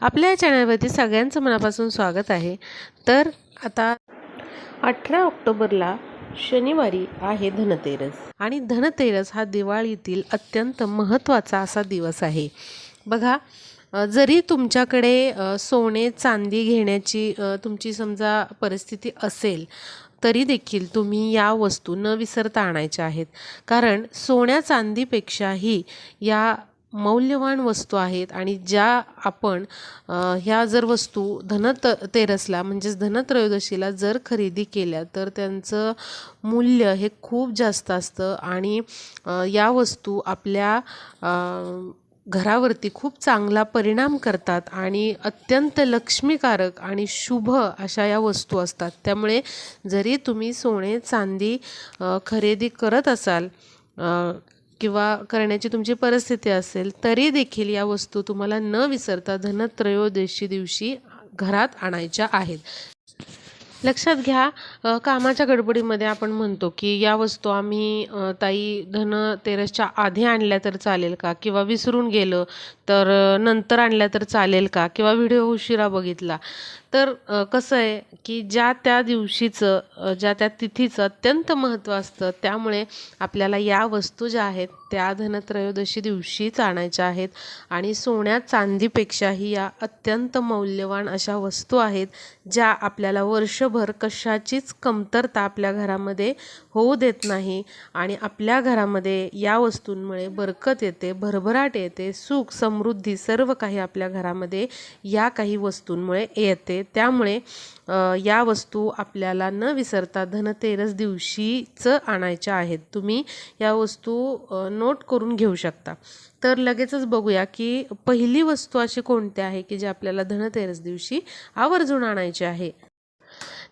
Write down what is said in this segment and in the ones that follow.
आपल्या या चॅनलवरती सगळ्यांचं मनापासून स्वागत आहे. तर आता अठरा ऑक्टोबरला शनिवारी आहे धनतेरस. आणि धनतेरस हा दिवाळीतील अत्यंत महत्त्वाचा असा दिवस आहे. बघा जरी तुमच्याकडे सोने चांदी घेण्याची तुमची समजा परिस्थिती असेल तरी देखील तुम्ही या वस्तू न विसरता आणायच्या आहेत. कारण सोन्या चांदीपेक्षाही या मौल्यवान वस्तू आहेत आणि ज्या आपण ह्या जर वस्तू धनत तेरसला म्हणजेच धनत्रयोदशीला जर खरेदी केल्या तर त्यांचं मूल्य हे खूप जास्त असतं आणि या वस्तू आपल्या घरावरती खूप चांगला परिणाम करतात आणि अत्यंत लक्ष्मीकारक आणि शुभ अशा या वस्तू असतात. त्यामुळे जरी तुम्ही सोने चांदी खरेदी करत असाल किंवा करण्याची तुमची परिस्थिती असेल तरी देखील या वस्तू तुम्हाला न विसरता धनत्रयोदशी दिवशी घरात आणायच्या आहेत. लक्षात घ्या कामाच्या गडबडीमध्ये आपण म्हणतो की या वस्तू आम्ही ताई ताई धनतेरसच्या आधी आणल्या तर चालेल का? किंवा विसरून गेलं तर नंतर आणल्या तर चालेल का? किंवा व्हिडिओ उशिरा बघितला? तर कसं आहे की ज्या त्या दिवशीचं ज्या त्या तिथीचं अत्यंत महत्त्व असतं त्यामुळे आपल्याला या वस्तू ज्या आहेत त्या धनत्रयोदशी दिवशीच आणायच्या आहेत आणि सोन्या चांदीपेक्षाही या अत्यंत मौल्यवान अशा वस्तू आहेत ज्या आपल्याला वर्षभर कशाचीच कमतरता आपल्या घरामध्ये होऊ देत नाही आणि आपल्या घरामध्ये या वस्तूंमुळे बरकत येते भरभराट येते सुख समृद्धी सर्व काही आपल्या घरामध्ये या काही वस्तूंमुळे येते. त्यामुळे या वस्तू आपल्याला न विसरता धनतेरस दिवशीच आणायच्या आहेत. तुम्ही या वस्तू नोट करून घेऊ शकता. तर लगेचच बघूया की पहिली वस्तू अशी कोणती आहे की जी आपल्याला धनतेरस दिवशी आवर्जून आणायची आहे.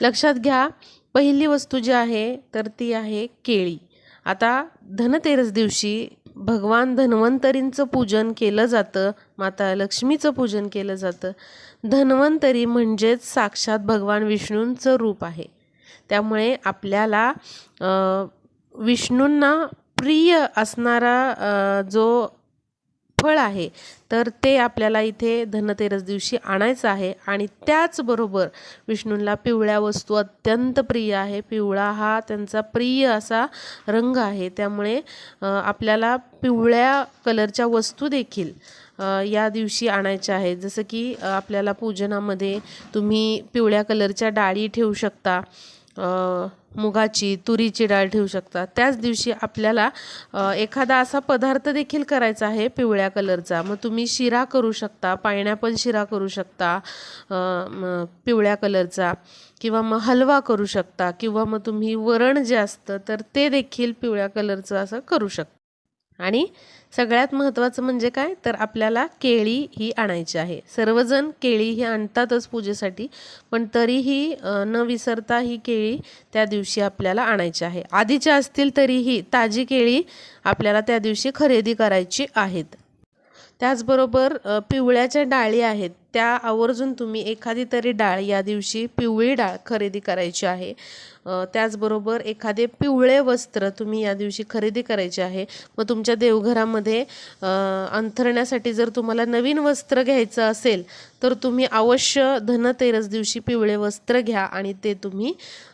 लक्षात घ्या पहिली वस्तू जी आहे तर ती आहे केळी. आता धनतेरस दिवशी भगवान धन्वंतरींचं पूजन केलं जातं माता लक्ष्मीचं पूजन केलं जातं. धन्वंतरी म्हणजेच साक्षात भगवान विष्णूंचं रूप आहे. त्यामुळे आपल्याला विष्णूंना प्रिय असणारा जो फळ आहे तर ते आपल्याला इथे धनतेरस दिवशी आणायचं आहे आणि त्याचबरोबर विष्णूंना पिवळ्या वस्तू अत्यंत प्रिय आहे. पिवळा हा त्यांचा प्रिय असा रंग आहे. त्यामुळे आपल्याला पिवळ्या कलरच्या वस्तू देखील या दिवशी आणायच्या आहेत. जसं की आपल्याला पूजनामध्ये तुम्ही पिवळ्या कलरच्या डाळी ठेवू शकता. मुगाची तुरीची डाळ ठेवू शकता. त्याच दिवशी आपल्याला एखादा असा पदार्थ देखील करायचा आहे पिवळ्या कलरचा. मग तुम्ही शिरा करू शकता पायनॅपल शिरा करू शकता पिवळ्या कलरचा. किंवा मग हलवा करू शकता. किंवा मग तुम्ही वरण जे असतं तर ते देखील पिवळ्या कलरचं असं करू शकता. आणि सगळ्यात महत्त्वाचं म्हणजे काय? तर आपल्याला केळी ही आणायची आहे. सर्वजण केळी ही आणतातच पूजेसाठी पण तरीही न विसरता ही केळी त्या दिवशी आपल्याला आणायची आहे. आधीच्या असतील तरीही ताजी केळी आपल्याला त्या दिवशी खरेदी करायची आहेत. त्याचबरोबर पिवळ्याच्या डाळी आहेत. त्या आवर्जून तुम्ही एखादी तरी डाळ या दिवशी पिवळी डाळ खरेदी करायची आहे. त्याचबरोबर एखादे पिवळे वस्त्र तुम्ही या दिवशी खरेदी करायचे आहे. मग तुमच्या देवघरामध्ये अंथरण्यासाठी जर तुम्हाला नवीन वस्त्र घ्यायचं असेल तर तुम्ही अवश्य धनतेरस दिवशी पिवळे वस्त्र घ्या आणि ते तुम्ही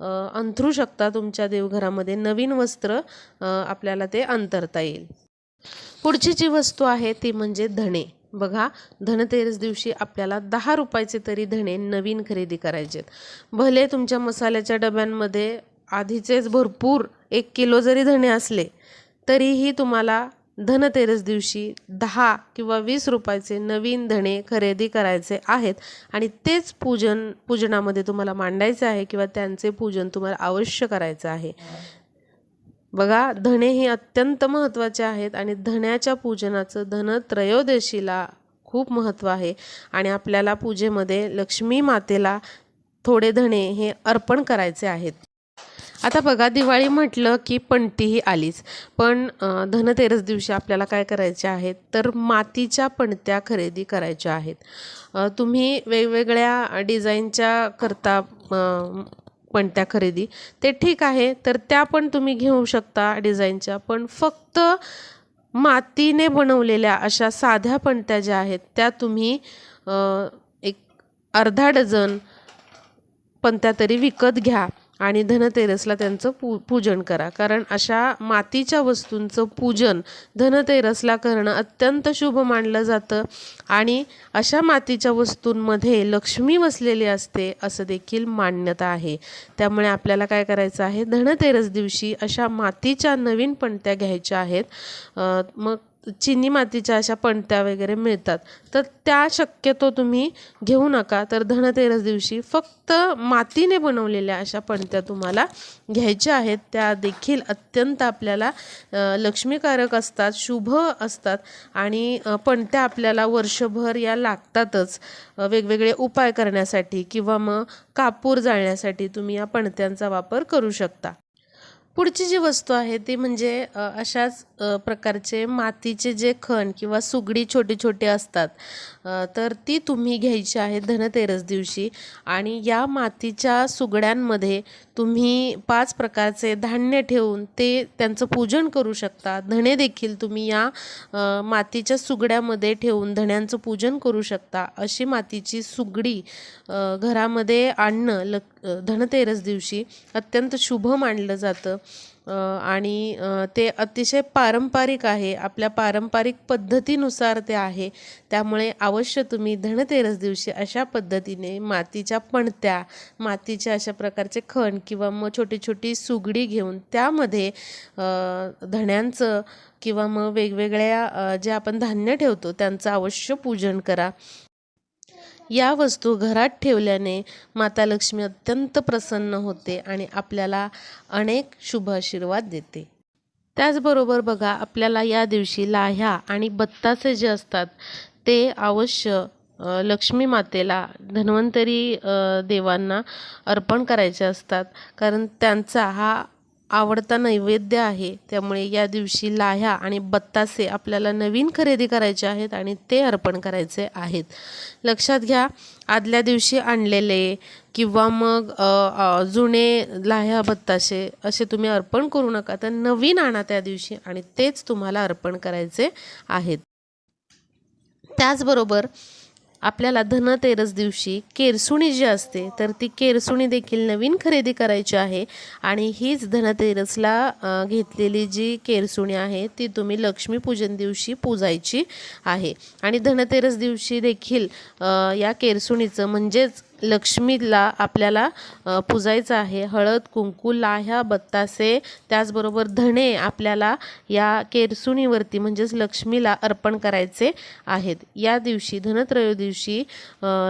अंथरू शकता तुमच्या देवघरामध्ये नवीन वस्त्र आपल्याला ते अंतरता येईल. पुढची जी वस्तू आहे ती म्हणजे धणे. बघा धनतेरस दिवशी आपल्याला दहा रुपयाचे तरी धणे नवीन खरेदी करायचे आहेत. भले तुमच्या मसाल्याच्या डब्यांमध्ये आधीचेच भरपूर एक किलो जरी धणे असले तरीही तुम्हाला धनतेरस दिवशी दहा किंवा वीस रुपयाचे नवीन धणे खरेदी करायचे आहेत आणि तेच पूजन पूजनामध्ये तुम्हाला मांडायचे आहे किंवा त्यांचे पूजन तुम्हाला अवश्य करायचं आहे. बघा धणे हे अत्यंत महत्त्वाचे आहेत आणि धण्याच्या पूजनाचं धनत्रयोदशीला खूप महत्त्व आहे. आणि आपल्याला पूजेमध्ये लक्ष्मी मातेला थोडे धणे हे अर्पण करायचे आहेत. आता बघा दिवाळी म्हटलं की पणतीही आलीच. पण धनतेरस दिवशी आपल्याला काय करायचे आहेत? तर मातीच्या पणत्या खरेदी करायच्या आहेत. तुम्ही वेगवेगळ्या डिझाईनच्या करता पणत्या खरेदी. ते ठीक आहे तर त्या पण तुम्ही घेऊ शकता डिझाईनच्या. पण फक्त मातीने बनवलेल्या अशा साध्या पणत्या ज्या आहेत त्या तुम्ही एक अर्धा डझन पणत्या तरी विकत घ्या. आणि धनतेरसला त्यांचं पू पूजन करा. कारण अशा मातीच्या वस्तूंचं पूजन धनतेरसला करणं अत्यंत शुभ मानलं जातं. आणि अशा मातीच्या वस्तूंमध्ये लक्ष्मी वसलेली असते असं देखील मान्यता आहे. त्यामुळे आपल्याला काय करायचं आहे? धनतेरस दिवशी अशा मातीच्या नवीन पणत्या घ्यायच्या आहेत. मग चिनी मातीच्या अशा पणत्या वगैरे मिळतात. तर त्या शक्यतो तुम्ही घेऊ नका. तर धनतेरस दिवशी फक्त मातीने बनवलेल्या अशा पणत्या तुम्हाला घ्यायच्या आहेत. त्या देखील अत्यंत आपल्याला लक्ष्मीकारक असतात शुभ असतात आणि पणत्या आपल्याला वर्षभर या लागतातच. वेगवेगळे उपाय करण्यासाठी किंवा मग कापूर जाळण्यासाठी तुम्ही या पणत्यांचा वापर करू शकता. पुढची जी वस्तू आहे ती म्हणजे अशाच प्रकारचे मातीचे जे खण किंवा सुगडी छोटे छोटे असतात तर ती तुम्ही घ्यायची आहे धनतेरस दिवशी आणि या मातीच्या सुगड्यांमध्ये तुम्ही पाच प्रकारचे धान्य ठेवून ते त्यांचं पूजन करू शकता. धणे देखील तुम्ही या मातीच्या सुगड्यामध्ये ठेवून धण्यांचं पूजन करू शकता. अशी मातीची सुगडी घरामध्ये आणणं लक धनतेरस दिवशी अत्यंत शुभ मानलं जातं. आणि ते अतिशय पारंपरिक आहे. आपल्या पारंपरिक पद्धतीनुसार ते आहे. त्यामुळे अवश्य तुम्ही धनतेरस दिवशी अशा पद्धतीने मातीच्या पणत्या मातीच्या अशा प्रकारचे खण किंवा मग छोटी छोटी सुगडी घेऊन त्यामध्ये धण्यांचं किंवा मग वेगवेगळ्या जे आपण धान्य ठेवतो त्यांचं अवश्य पूजन करा. या वस्तू घरात ठेवल्याने माता लक्ष्मी अत्यंत प्रसन्न होते आणि आपल्याला अनेक शुभ आशीर्वाद देते. त्याचबरोबर बघा आपल्याला या दिवशी लाह्या आणि बत्तासे जे असतात ते अवश्य लक्ष्मी मातेला धन्वंतरी देवांना अर्पण करायचे असतात. कारण त्यांचा हा आवडता नैवेद्य आहे. त्यामुळे या दिवशी लाह्या आणि बत्तासे आपल्याला नवीन खरेदी करायचे आहेत आणि ते अर्पण करायचे आहेत. लक्षात घ्या आदल्या दिवशी आणलेले किंवा मग जुने लाह्या बत्ताशे असे तुम्ही अर्पण करू नका. तर नवीन आणा त्या दिवशी आणि तेच तुम्हाला अर्पण करायचे आहेत. त्याचबरोबर आपल्याला धनतेरस दिवशी केरसुणी जी असते तर ती केरसुणी देखील नवीन खरेदी करायची आहे. आणि हीच धनतेरसला घेतलेली जी केरसुणी आहे ती तुम्ही लक्ष्मीपूजन दिवशी पूजायची आहे. आणि धनतेरस दिवशी देखील या केरसुणीचं म्हणजेच लक्ष्मीला आपल्याला पुजायचं पूजायचं आहे. हळद कुंकू लाह्या बत्तासे त्याचबरोबर धणे आपल्याला या केरसुणीवरती म्हणजेच लक्ष्मीला अर्पण करायचे आहेत. या दिवशी धनत्रयो दिवशी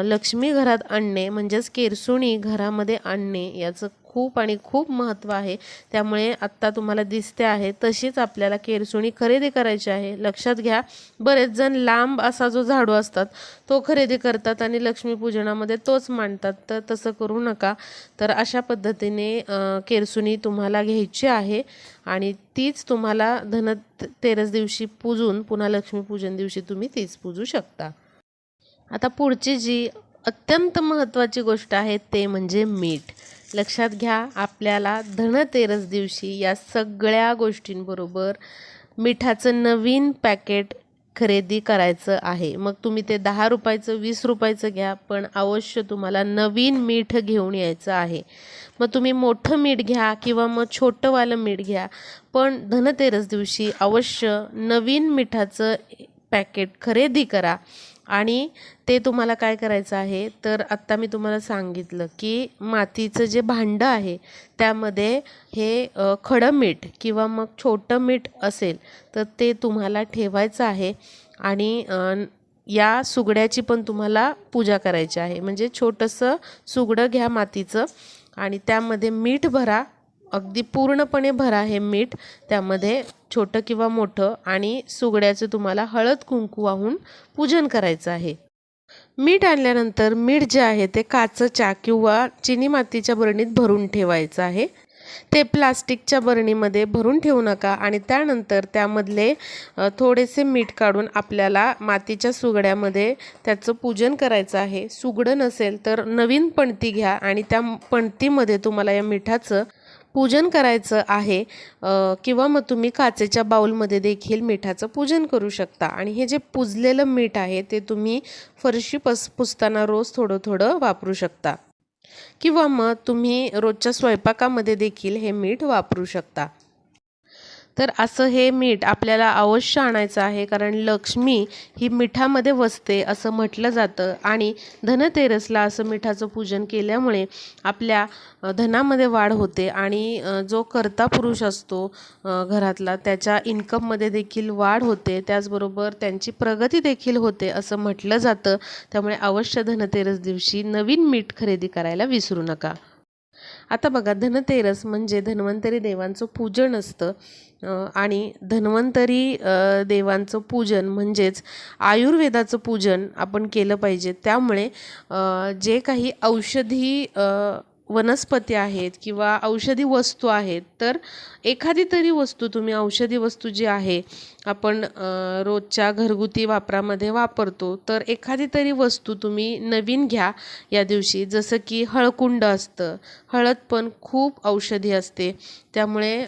लक्ष्मी घरात आणणे म्हणजेच केरसुणी घरामध्ये आणणे याचं खूप आणि खूप महत्त्व आहे. त्यामुळे आत्ता तुम्हाला दिसते आहे तशीच आपल्याला केरसुणी खरेदी करायची आहे. लक्षात घ्या बरेच जण लांब असा जो झाडू असतात तो खरेदी करतात आणि लक्ष्मीपूजनामध्ये तोच मांडतात. तर तसं करू नका. तर अशा पद्धतीने केरसुणी तुम्हाला घ्यायची आहे आणि तीच तुम्हाला धन तेरस दिवशी पूजून पुन्हा लक्ष्मीपूजन दिवशी तुम्ही तीच पूजू शकता. आता पुढची जी अत्यंत महत्त्वाची गोष्ट आहे ते म्हणजे मीठ. लक्षात घ्या आपल्याला धनतेरस दिवशी या सगळ्या गोष्टींबरोबर मिठाचं नवीन पॅकेट खरेदी करायचं आहे. मग तुम्ही ते दहा रुपयाचं वीस रुपयाचं घ्या पण अवश्य तुम्हाला नवीन मीठ घेऊन यायचं आहे. मग तुम्ही मोठं मीठ घ्या किंवा मग छोटंवालं मीठ घ्या पण धनतेरस दिवशी अवश्य नवीन मिठाचं पॅकेट खरेदी करा. आणि ते तुम्हाला काय करायचं आहे? तर आत्ता मी तुम्हाला सांगितलं की मातीचं जे भांडं आहे त्यामध्ये हे खडं मीठ किंवा मग छोटं मीठ असेल तर ते तुम्हाला ठेवायचं आहे आणि या सुगड्याची पण तुम्हाला पूजा करायची आहे. म्हणजे छोटंसं सुगडं घ्या मातीचं आणि त्यामध्ये मीठ भरा अगदी पूर्णपणे भरा हे मीठ. त्यामध्ये छोटं किंवा मोठं आणि सुगड्याचं तुम्हाला हळद कुंकू वाहून पूजन करायचं आहे. मीठ आणल्यानंतर मीठ जे आहे ते काचच्या किंवा चिनी मातीच्या बरणीत भरून ठेवायचं आहे. ते प्लास्टिकच्या बरणीमध्ये भरून ठेवू नका आणि त्यानंतर त्यामधले थोडेसे मीठ काढून आपल्याला मातीच्या सुगड्यामध्ये त्याचं पूजन करायचं आहे. सुगडं नसेल तर नवीन पणती घ्या आणि त्या पणतीमध्ये तुम्हाला या मिठाचं पूजन करायचं आहे किंवा मग तुम्ही काचेच्या बाऊलमध्ये देखील मिठाचं पूजन करू शकता. आणि हे जे पुजलेलं मीठ आहे ते तुम्ही फरशी पस पुसताना रोज थोडं थोडं वापरू शकता. किंवा मग तुम्ही रोजच्या स्वयंपाकामध्ये देखील हे मीठ वापरू शकता. तर असं हे मीठ आपल्याला अवश्य आणायचं आहे कारण लक्ष्मी ही मिठामध्ये वसते असं म्हटलं जातं. आणि धनतेरसला असं मिठाचं पूजन केल्यामुळे आपल्या धनामध्ये वाढ होते आणि जो कर्ता पुरुष असतो घरातला त्याच्या इन्कममध्ये देखील वाढ होते. त्याचबरोबर त्यांची प्रगती देखील होते असं म्हटलं जातं. त्यामुळे अवश्य धनतेरस दिवशी नवीन मीठ खरेदी करायला विसरू नका. आता बघा धनतेरस म्हणजे धन्वंतरी देवांचं पूजन असतं. आणि धन्वंतरी देवांचं पूजन म्हणजेच आयुर्वेदाचं पूजन आपण केलं पाहिजे. त्यामुळे जे काही औषधी वनस्पती आहेत किंवा औषधी वस्तू आहेत तर एखादी तरी वस्तू तुम्ही औषधी वस्तू जी आहे आपण रोजच्या घरगुती वापरामध्ये वापरतो तर एखादी तरी वस्तू तुम्ही नवीन घ्या या दिवशी. जसं की हळकुंड असतं. हळद पण खूप औषधी असते. त्यामुळे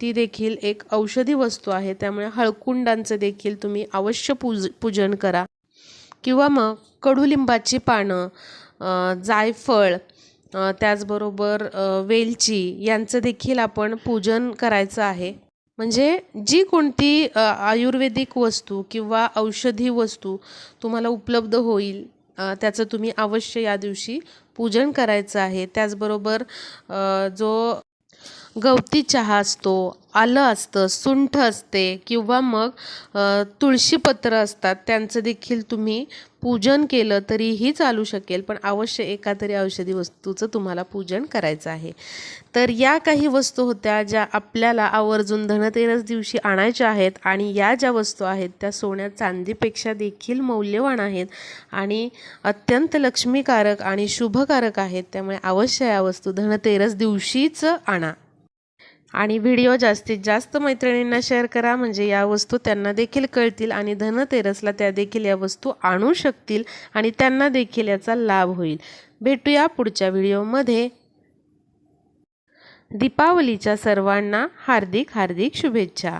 ती देखील एक औषधी वस्तू आहे. त्यामुळे हळकुंडांचं देखील तुम्ही अवश्य पूज पूजन करा. किंवा मग कडुलिंबाची पानं जायफळ त्याचबरोबर वेलची यांचं देखील आपण पूजन करायचं आहे. म्हणजे जी कोणती आयुर्वेदिक वस्तू किंवा औषधी वस्तू तुम्हाला उपलब्ध होईल त्याचं तुम्ही अवश्य या दिवशी पूजन करायचं आहे. त्याचबरोबर जो गवती चहा असतो आलं असतं सुंठ असते किंवा मग तुळशीपत्र असतात त्यांचं देखील तुम्ही पूजन केलं तरीही चालू शकेल. पण अवश्य एका तरी औषधी वस्तूचं तुम्हाला पूजन करायचं आहे. तर या काही वस्तू होत्या ज्या आपल्याला आवर्जून धनतेरस दिवशी आणायच्या आहेत आणि या ज्या वस्तू आहेत त्या सोन्या चांदीपेक्षा देखील मौल्यवान आहेत आणि अत्यंत लक्ष्मीकारक आणि शुभकारक आहेत. त्यामुळे अवश्य या वस्तू धनतेरस दिवशीच आणा. आणि व्हिडिओ जास्तीत जास्त मैत्रिणींना शेअर करा म्हणजे या वस्तू त्यांना देखील कळतील आणि धनतेरसला त्या देखील या वस्तू आणू शकतील आणि त्यांना देखील याचा लाभ होईल. भेटूया पुढच्या व्हिडिओमध्ये दीपावलीच्या सर्वांना हार्दिक हार्दिक शुभेच्छा.